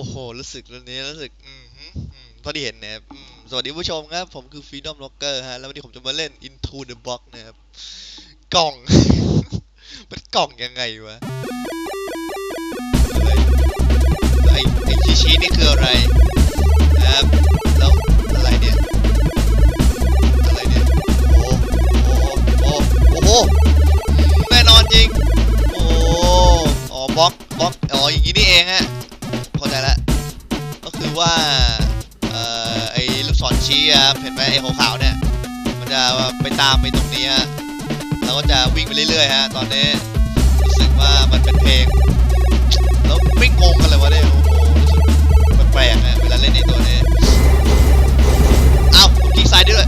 อ้โห รู้สึกตอนนี้รู้สึก อืมพอดีเห็นนะครับสวัสดีผู้ชมครับ ผมคือ Freedom Rocker ฮะ แล้ววันนี้ผมจะมาเล่น Into the Box นะครับ กล่อง มันกล่องยังไงวะอะไรแล้วไอ้ไอ้ชี้ชี้นี่คืออะไรนะครับ แล้วอะไรเนี่ย อะไรเนี่ย โอ้โอ้โอ้โอ้โหอืมแน่นอนจริง โอ้ อ๋อบล็อกบล็อก อ๋อ อย่างนี้นี่เองฮะ ว่าเออไอ้ลูกศรชี้ครับเห็นไหมไอ้ขาวๆเนี่ยมันจะไปตามไปตรงนี้ฮะเราก็จะวิ่งไปเรื่อยๆฮะตอนนี้รู้สึกว่ามันเป็นเพลงแล้วไม่งงกันเลยวะเนี่ยโอ้โหรู้สึกแปลกๆฮะเวลาเล่นในตัวนี้เอ้าผมคลิกซ้ายด้วย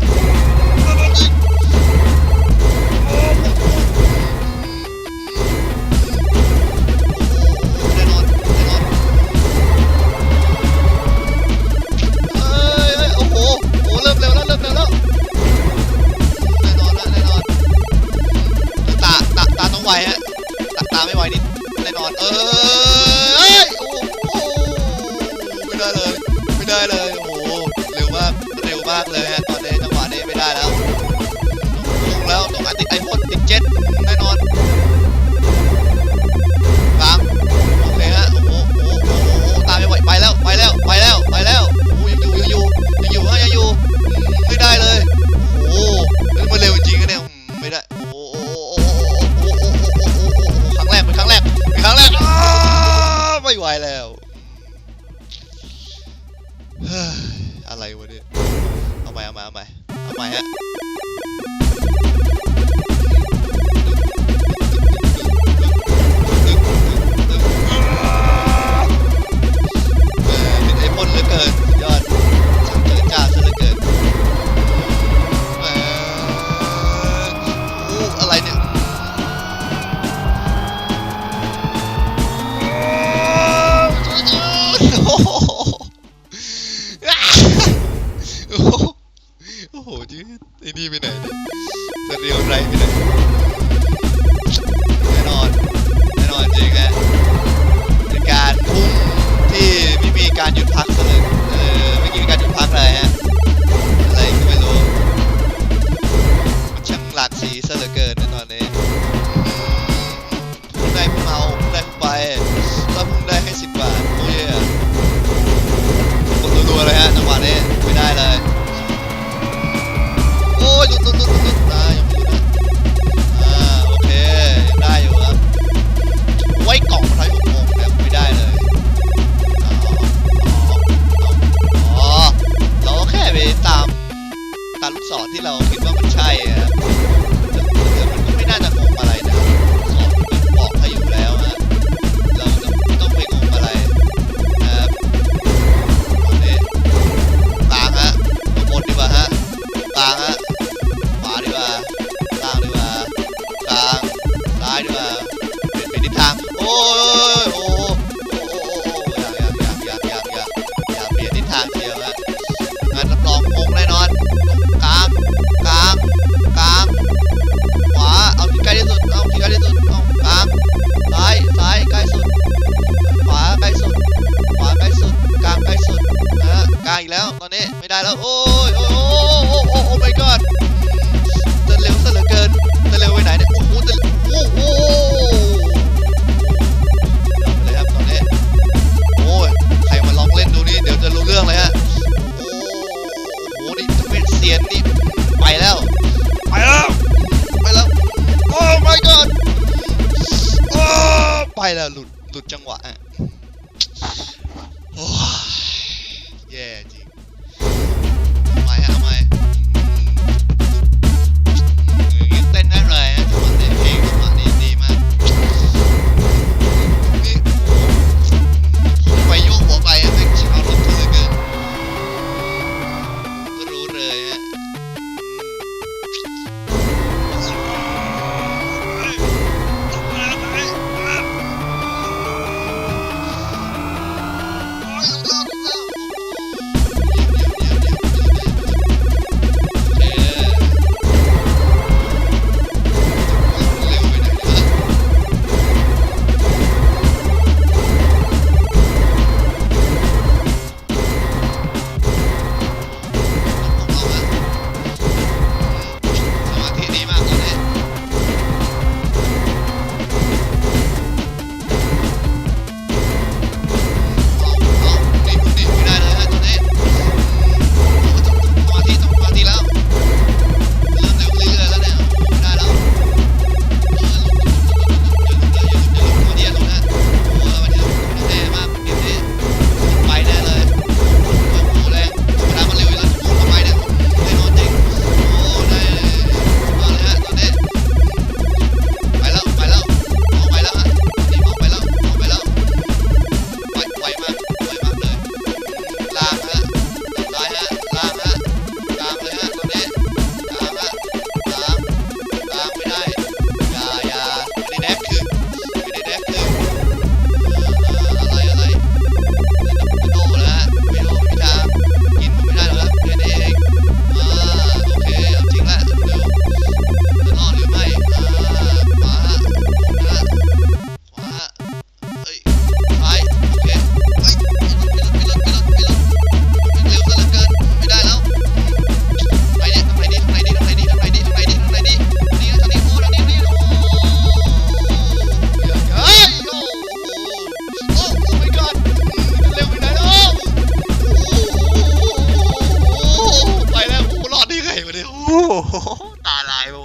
เลยฮะตอนนี้จังหวะนี้ไม่ได้แล้วตกแล้วตกงอันติไอพ่นติดเจ็ดแน่นอนตามโอเคฮะโอ้โหโอ้โหโอ้โหตามไม่ไหวไปแล้วไปแล้วไปแล้วไปแล้วโอ้ยยังอยู่ยังอยู่ยังอยู่ฮะยังอยู่ไม่ได้เลยโอ้โหมันเร็วจริงๆนะเนี่ยไม่ได้โอ้โหโอ้โหโอ้โหโอ้โหครั้งแรกเป็นครั้งแรกเป็นครั้งแรกไม่ไหวแล้วอะไรวะเนี่ย เอาใหม่เอาใหม่เอาใหม่เอาใหม่ฮะเป็นไอพ่นเหลือเกินสุดยอดช่างเจิดจ้าซะเหลือเกินเอออู้อะไรเนี่ย โอ้โห แล้วโอ้ยโอ้โอ้โอ้โอ้โอ้ my god จะเร็วซะเหลือเกินจะเร็วไปไหนเนี่ยโอ้โหจะโอ้โหเลยครับตอนนี้โอ้ยใครมาลองเล่นดูนี่เดี๋ยวจะรู้เรื่องเลยฮะโอ้โหนี่เป็นเซียนนี่ไปแล้วไปแล้วไปแล้วโอ้ my god โอ้ไปแล้วหลุดหลุดจังหวะอะโอ้ยแย่จริง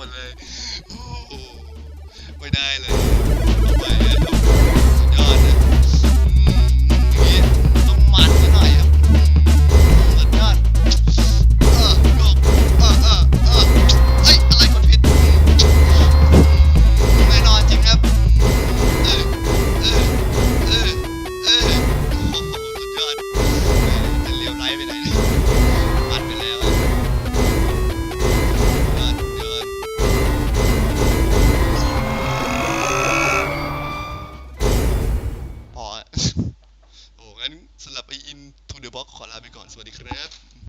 one, eh. Oh,